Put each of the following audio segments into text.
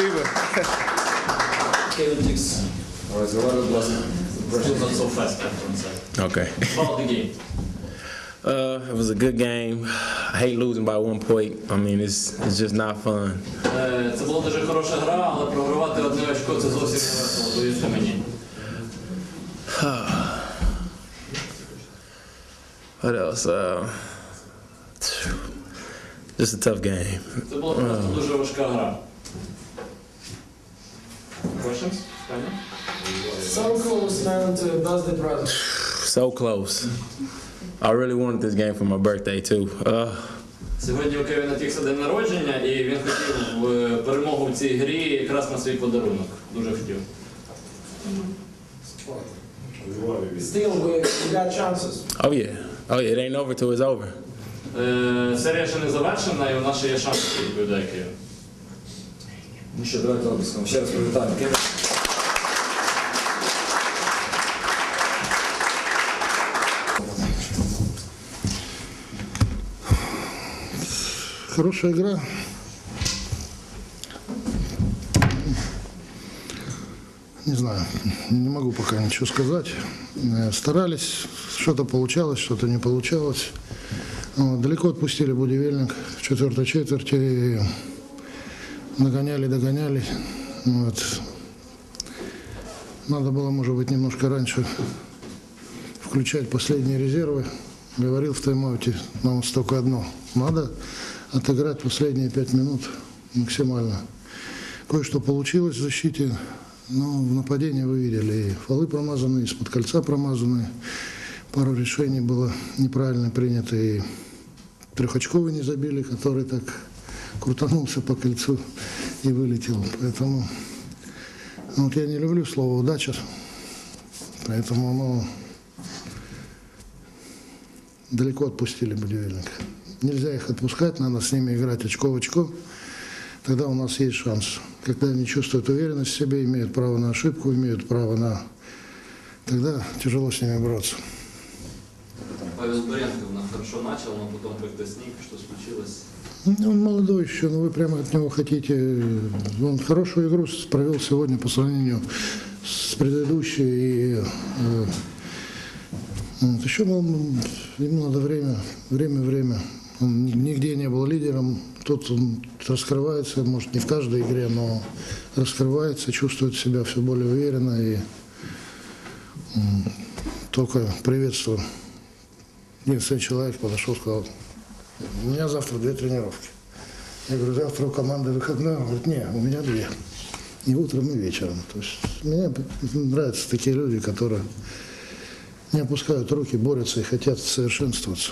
Спасибо. Kevin Dix. Разговаривай, будь ласка. Still not so fast, I don't say. Okay. About the game. Uh, it was a good game. I hate losing by one point. I mean, it's it's just not fun. Е, Це була дуже хороша гра, але програвати одне очко це зовсім не весело, довірте мені. What else? Uh, just a tough game. Це була просто дуже важка гра. Questions? So close now to birthday present. So close. I really wanted this game for my birthday too. Uh, Сьогодні у Кевіна Тікса день народження, і він хотів е, перемогу в цій грі якраз на свій подарунок. Дуже хотів. Still, we, we got chances. oh yeah. Oh yeah. It ain't over till it's over. Е, Серія ще не завершена, і у нас ще є шанс, відповідає Кевін. Ну що, давайте облиском. Ще раз привітаємо. Кевін. Хорошая игра. Не знаю, не могу пока ничего сказать. Э, Старались, что-то получалось, что-то не получалось. Вот, Далеко отпустили Будивельник в четвертой четверти. Нагоняли, догоняли. Вот. Надо было, может быть, немножко раньше включать последние резервы. Говорил в тайм-ауте, нам только одно. Надо отыграть последние пять минут максимально. Кое-что получилось в защите, но в нападении вы видели. И фолы промазаны, из-под кольца промазаны. Пару решений было неправильно принято. И трехочковый не забили, который так крутанулся по кольцу и вылетел. Поэтому ну, вот я не люблю слово удача. Поэтому ну, далеко отпустили будильник. Нельзя их отпускать, надо с ними играть очко в очко. Тогда у нас есть шанс. Когда они чувствуют уверенность в себе, имеют право на ошибку, имеют право на... Тогда тяжело с ними бороться. Павел Буренков хорошо начал, но потом как-то сник, что случилось? Ну, Он молодой еще, но вы прямо от него хотите... Он хорошую игру провел сегодня по сравнению с предыдущей. И, э, вот, еще ему надо время, время, время. Он ни- нигде не был лидером. Тут он раскрывается, может, не в каждой игре, но раскрывается, чувствует себя все более уверенно. И только приветствую. Единственный человек подошел, сказал, у меня завтра две тренировки. Я говорю, завтра у команды выходной. Он говорит, не, у меня две. И утром, и вечером. То есть мне нравятся такие люди, которые не опускают руки, борются и хотят совершенствоваться.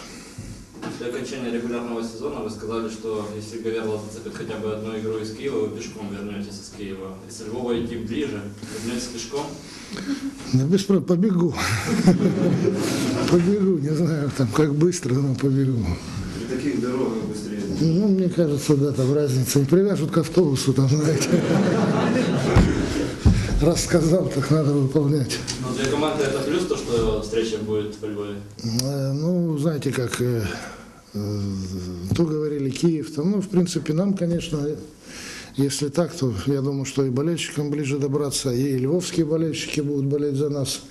После окончания регулярного сезона вы сказали, что если Гаверла зацепит хотя бы одну игру из Киева, вы пешком вернетесь из Киева. Если Львова идти ближе, вернетесь пешком. Да без про- побегу. Побегу, не знаю, там как быстро, но побегу. Таких дорогах быстрее. Ну, мне кажется, да, там разница. Не привяжут к автобусу, там, знаете. Раз сказал, так надо выполнять. Но для команды это плюс, то, что встреча будет во Львове. Э, Ну, знаете, как э, э, то говорили Киев, там, ну, в принципе, нам, конечно, если так, то я думаю, что и болельщикам ближе добраться, и львовские болельщики будут болеть за нас.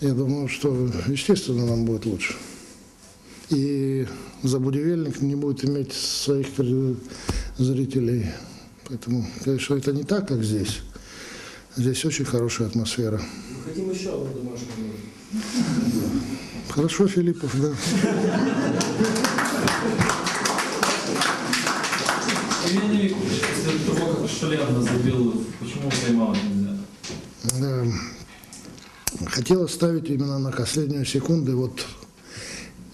Я думаю, что, естественно, нам будет лучше. И за Будивельник не будет иметь своих э, зрителей. Поэтому, конечно, это не так, как здесь. Здесь очень хорошая атмосфера. Мы хотим еще одну домашнюю. Хорошо, Филиппов, да. Викторович, после того, как Шалерно забил, почему тайм-аут нельзя? Э, Хотел оставить именно на последнюю секунду вот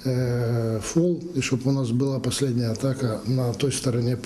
фол, и чтобы у нас была последняя атака на той стороне